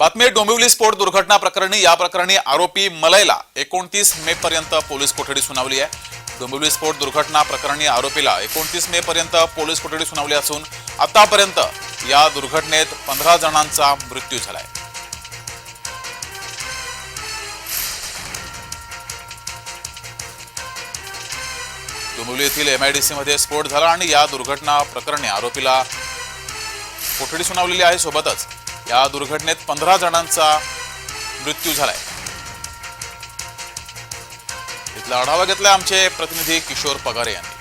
बातमी डोंबिवली स्फोट दुर्घटना प्रकरणी या प्रकरणी आरोपी मलयला एकोणतीस मे पर्यंत पोलीस कोठडी सुनावली आहे. डोंबिवली स्फोट दुर्घटना प्रकरणी आरोपीला एकोणतीस मे पर्यंत पोलीस कोठडी सुनावली असून आतापर्यंत या दुर्घटनेत पंधरा जणांचा मृत्यू झालाय. डोंबिवली येथील एमआयडीसी मध्ये स्फोट झाला आणि या दुर्घटना प्रकरणी आरोपीला कोठडी सुनावलेली आहे. सोबतच या दुर्घटनेत पंधरा जणांचा मृत्यू झालाय. इथला आढावा घेतलाय आमचे प्रतिनिधी किशोर पगारे यांनी.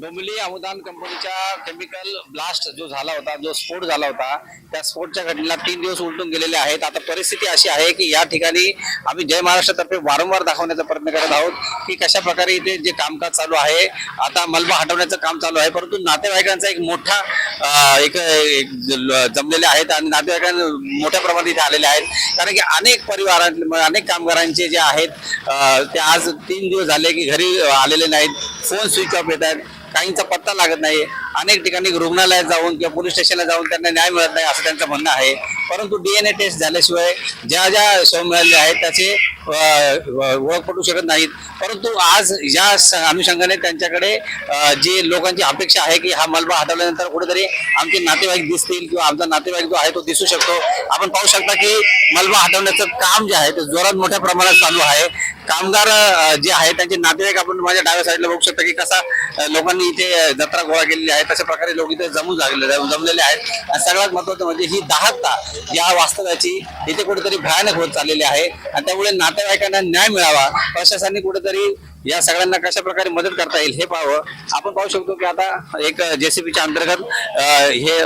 डोंबिवली अमुदान कंपनीच्या केमिकल ब्लास्ट जो झाला होता जो स्फोट झाला होता त्या स्फोटच्या घटनेला तीन दिवस उलटून गेलेले आहेत. आता परिस्थिती अशी आहे की या ठिकाणी आम्ही जय महाराष्ट्रातर्फे वारंवार दाखवण्याचा प्रयत्न करत आहोत की कशा प्रकारे इथे जे कामकाज चालू आहे. आता मलबा हटवण्याचं काम चालू आहे परंतु नातेवाईकांचा एक मोठा एक एक जमलेले आहेत आणि नातेवाईकांना मोठ्या प्रमाणात इथे आलेले आहेत. कारण की अनेक परिवारांत अनेक कामगारांचे जे आहेत ते आज तीन दिवस झाले की घरी आलेले नाहीत. फोन स्विच ऑफ येत आहेत. काहींचा पत्ता लागत नाही. अनेक ठिकाणी रुग्णालयात जाऊन किंवा पोलीस स्टेशनला जाऊन त्यांना न्याय मिळत नाही असं त्यांचं म्हणणं आहे. परंतु डीएनए टेस्ट झाल्याशिवाय ज्या ज्या शव मिळाले आहेत त्याचे ओळख पटू शकत नाहीत. परंतु आज या अनुषंगाने त्यांच्याकडे जे लोकांची अपेक्षा आहे की हा मलबा हटवल्यानंतर कुठेतरी आमचे नातेवाईक दिसतील किंवा आमचा नातेवाईक जो आहे तो दिसू शकतो. आपण पाहू शकता की मलबा हटवण्याचं काम जे आहे ते जोरात मोठ्या प्रमाणात चालू आहे. कामगार जे आहेत त्यांचे नातेवाईक आपण माझ्या डाव्या साईडला बघू शकता की कसा लोकांनी इथे जत्रा गोळा केलेली आहे. तशा प्रकारे लोक इथे जमून झालेले जमलेले आहेत. आणि सगळ्यात महत्वाचं म्हणजे ही दहाता या वास्तव्याची इथे कुठेतरी भयानक होत चाललेली आहे. आणि त्यामुळे नातेवाईकांना न्याय मिळावा. प्रशासनाने कुठेतरी या सगळ्यांना कशा प्रकारे मदत करता येईल हे पाहावं. आपण पाहू शकतो की आता एक जेसीबीच्या अंतर्गत हे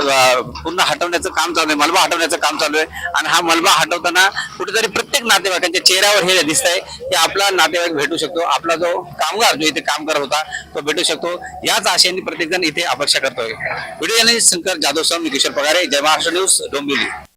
पुन्हा हटवण्याचं काम चालू आहे मलबा हटवण्याचं काम चालू आहे. आणि हा मलबा हटवताना कुठेतरी प्रत्येक नातेवाईकांच्या चेहऱ्यावर हे दिसत आहे की आपला नातेवाईक भेटू शकतो. आपला जो कामगार जो इथे काम करत होता तो भेटू शकतो. याच आशेने प्रत्येकजण इथे अपेक्षा करतोय. व्हिडिओ शंकर जाधव सह मी किशोर पगारे जय महाराष्ट्र न्यूज डोंबिवली.